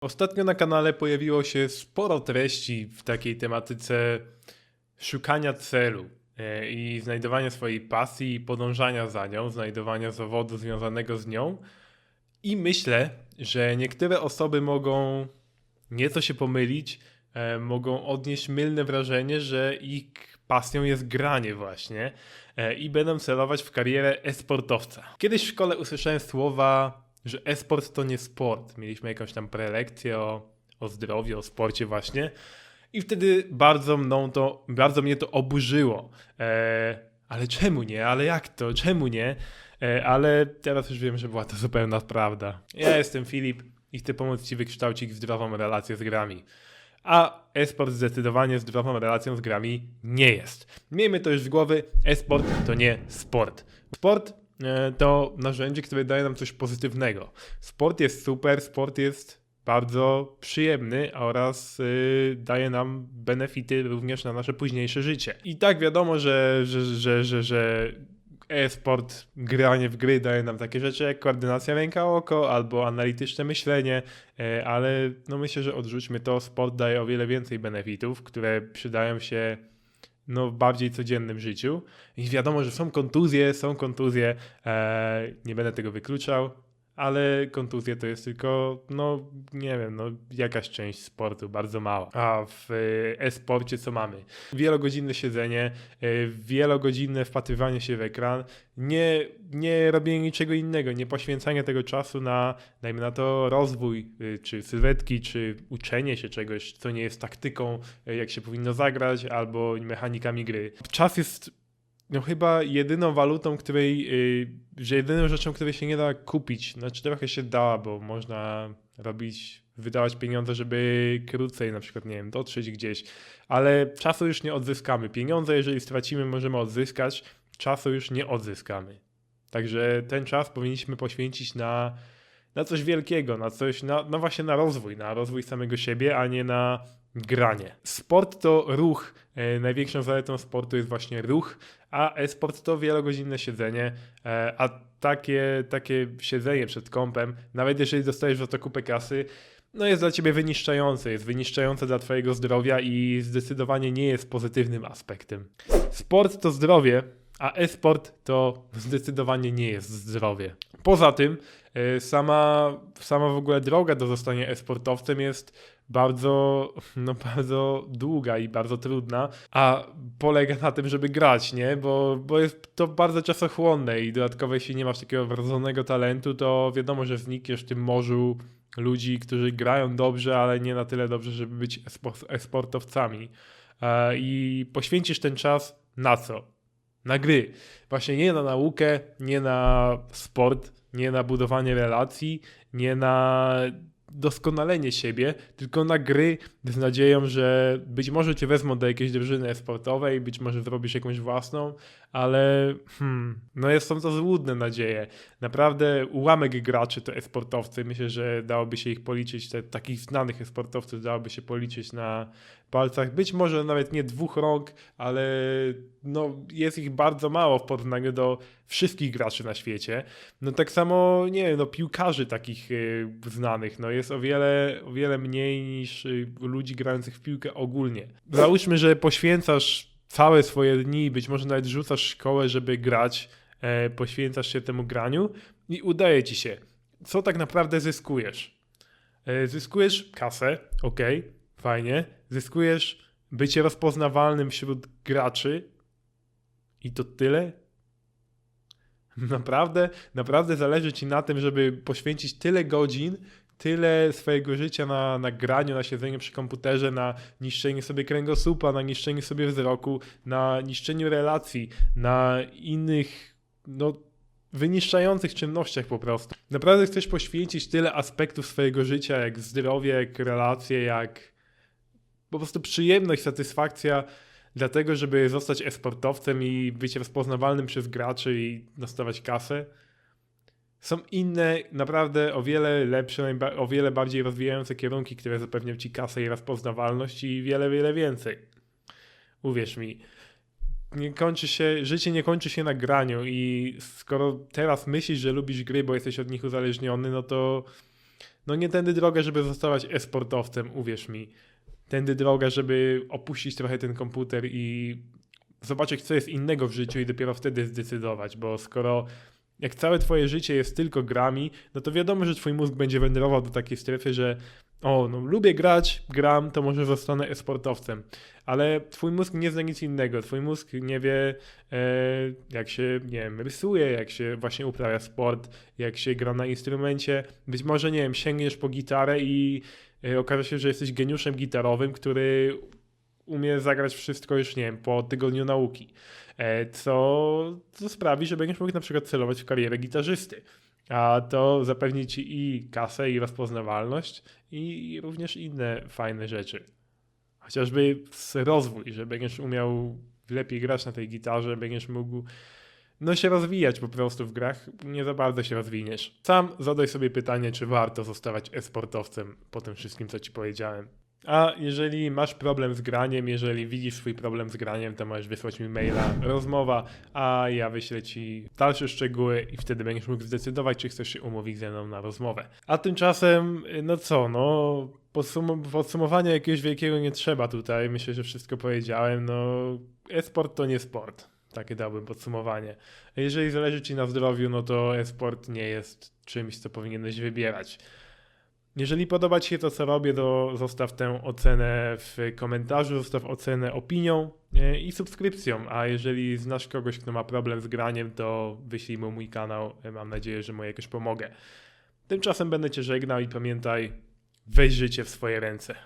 Ostatnio na kanale pojawiło się sporo treści w takiej tematyce szukania celu e, i znajdowania swojej pasji i podążania za nią, znajdowania zawodu związanego z nią. I myślę, że niektóre osoby mogą nieco się pomylić, e, mogą odnieść mylne wrażenie, że ich pasją jest granie właśnie e, i będą celować w karierę e-sportowca. Kiedyś w szkole usłyszałem słowa, że e-sport to nie sport. Mieliśmy jakąś tam prelekcję o, o zdrowiu, o sporcie właśnie i wtedy bardzo mną to, bardzo mnie to oburzyło. E, ale czemu nie? Ale jak to? Czemu nie? E, ale teraz już wiem, że była to zupełna prawda. Ja jestem Filip i chcę pomóc Ci wykształcić zdrową relację z grami. A e-sport zdecydowanie zdrową relacją z grami nie jest. Miejmy to już w głowie, e-sport to nie sport. Sport to narzędzie, które daje nam coś pozytywnego. Sport jest super, sport jest bardzo przyjemny oraz y, daje nam benefity również na nasze późniejsze życie. I tak wiadomo, że, że, że, że, że e-sport, granie w gry daje nam takie rzeczy jak koordynacja ręka-oko albo analityczne myślenie, e, ale no myślę, że odrzućmy to, sport daje o wiele więcej benefitów, które przydają się no, w bardziej codziennym życiu. I wiadomo, że są kontuzje, są kontuzje, e, nie będę tego wykluczał, ale kontuzje to jest tylko, no nie wiem, no jakaś część sportu, bardzo mała. A w e, e-sporcie co mamy? Wielogodzinne siedzenie, e, wielogodzinne wpatrywanie się w ekran, nie, nie robienie niczego innego, nie poświęcanie tego czasu na, dajmy na to, rozwój, y, czy sylwetki, czy uczenie się czegoś, co nie jest taktyką, jak się powinno zagrać, albo mechanikami gry. Czas jest no chyba jedyną walutą, której, yy, że jedyną rzeczą, której się nie da kupić, znaczy trochę się da, bo można robić, wydawać pieniądze, żeby krócej na przykład, nie wiem, dotrzeć gdzieś, ale czasu już nie odzyskamy. Pieniądze, jeżeli stracimy, możemy odzyskać, czasu już nie odzyskamy. Także ten czas powinniśmy poświęcić na, na coś wielkiego, na coś, na, no właśnie na rozwój, na rozwój samego siebie, a nie na granie. Sport to ruch. E, Największą zaletą sportu jest właśnie ruch, a e-sport to wielogodzinne siedzenie, e, a takie, takie siedzenie przed kąpem, nawet jeżeli dostajesz za to kupę kasy, no jest dla ciebie wyniszczające, jest wyniszczające dla twojego zdrowia i zdecydowanie nie jest pozytywnym aspektem. Sport to zdrowie, a e-sport to zdecydowanie nie jest zdrowie. Poza tym, e, sama, sama w ogóle droga do zostania e-sportowcem jest bardzo, no bardzo długa i bardzo trudna, a polega na tym, żeby grać, nie? Bo, bo jest to bardzo czasochłonne i dodatkowo jeśli nie masz takiego wrodzonego talentu, to wiadomo, że znikniesz w tym morzu ludzi, którzy grają dobrze, ale nie na tyle dobrze, żeby być espo- e-sportowcami. E, I poświęcisz ten czas na co? Na gry. Właśnie nie na naukę, nie na sport, nie na budowanie relacji, nie na doskonalenie siebie, tylko na gry z nadzieją, że być może cię wezmą do jakiejś drużyny sportowej, być może zrobisz jakąś własną, ale hmm, no jest, są to złudne nadzieje. Naprawdę ułamek graczy to e-sportowcy. Myślę, że dałoby się ich policzyć, te, takich znanych e-sportowców dałoby się policzyć na palcach. Być może nawet nie dwóch rąk, ale no, jest ich bardzo mało w porównaniu do wszystkich graczy na świecie. No tak samo, nie wiem, no piłkarzy takich y, znanych, no jest o wiele, o wiele mniej niż y, ludzi grających w piłkę ogólnie. Załóżmy, że poświęcasz całe swoje dni, być może nawet rzucasz szkołę, żeby grać, e, poświęcasz się temu graniu i udaje ci się. Co tak naprawdę zyskujesz? E, zyskujesz kasę, ok, fajnie. Zyskujesz bycie rozpoznawalnym wśród graczy i to tyle? Naprawdę, naprawdę zależy ci na tym, żeby poświęcić tyle godzin, tyle swojego życia na, na graniu, na siedzeniu przy komputerze, na niszczeniu sobie kręgosłupa, na niszczeniu sobie wzroku, na niszczeniu relacji, na innych, no, wyniszczających czynnościach po prostu. Naprawdę chcesz poświęcić tyle aspektów swojego życia, jak zdrowie, jak relacje, jak po prostu przyjemność, satysfakcja, dlatego, żeby zostać e-sportowcem i być rozpoznawalnym przez graczy i dostawać kasę. Są inne, naprawdę o wiele lepsze, o wiele bardziej rozwijające kierunki, które zapewnią ci kasę i rozpoznawalność i wiele, wiele więcej. Uwierz mi, nie kończy się, życie nie kończy się na graniu i skoro teraz myślisz, że lubisz gry, bo jesteś od nich uzależniony, no to No nie tędy droga, żeby zostawać e-sportowcem, uwierz mi. Tędy droga, żeby opuścić trochę ten komputer i zobaczyć, co jest innego w życiu i dopiero wtedy zdecydować, bo skoro jak całe twoje życie jest tylko grami, no to wiadomo, że twój mózg będzie wędrował do takiej strefy, że o, no lubię grać, gram, to może zostanę e-sportowcem. Ale twój mózg nie zna nic innego. Twój mózg nie wie, e, jak się, nie wiem, rysuje, jak się właśnie uprawia sport, jak się gra na instrumencie. Być może, nie wiem, sięgniesz po gitarę i e, okaże się, że jesteś geniuszem gitarowym, który umie zagrać wszystko już, nie wiem, po tygodniu nauki. E, co, co sprawi, że będziesz mógł na przykład celować w karierę gitarzysty. A to zapewni ci i kasę, i rozpoznawalność, i również inne fajne rzeczy. Chociażby rozwój, że będziesz umiał lepiej grać na tej gitarze, będziesz mógł no się rozwijać po prostu w grach, nie za bardzo się rozwiniesz. Sam zadaj sobie pytanie, czy warto zostawać e-sportowcem po tym wszystkim, co ci powiedziałem. A jeżeli masz problem z graniem, jeżeli widzisz swój problem z graniem, to możesz wysłać mi maila rozmowa, a ja wyślę ci dalsze szczegóły i wtedy będziesz mógł zdecydować, czy chcesz się umówić ze mną na rozmowę. A tymczasem, no co, no podsum- podsumowania jakiegoś wielkiego nie trzeba tutaj. Myślę, że wszystko powiedziałem. No, e-sport to nie sport. Takie dałbym podsumowanie. Jeżeli zależy ci na zdrowiu, no to e-sport nie jest czymś, co powinieneś wybierać. Jeżeli podoba Ci się to, co robię, to zostaw tę ocenę w komentarzu, zostaw ocenę opinią e, i subskrypcją. A jeżeli znasz kogoś, kto ma problem z graniem, to wyślij mu mój kanał. E, Mam nadzieję, że mu jakoś pomogę. Tymczasem będę Cię żegnał i pamiętaj, weź życie w swoje ręce.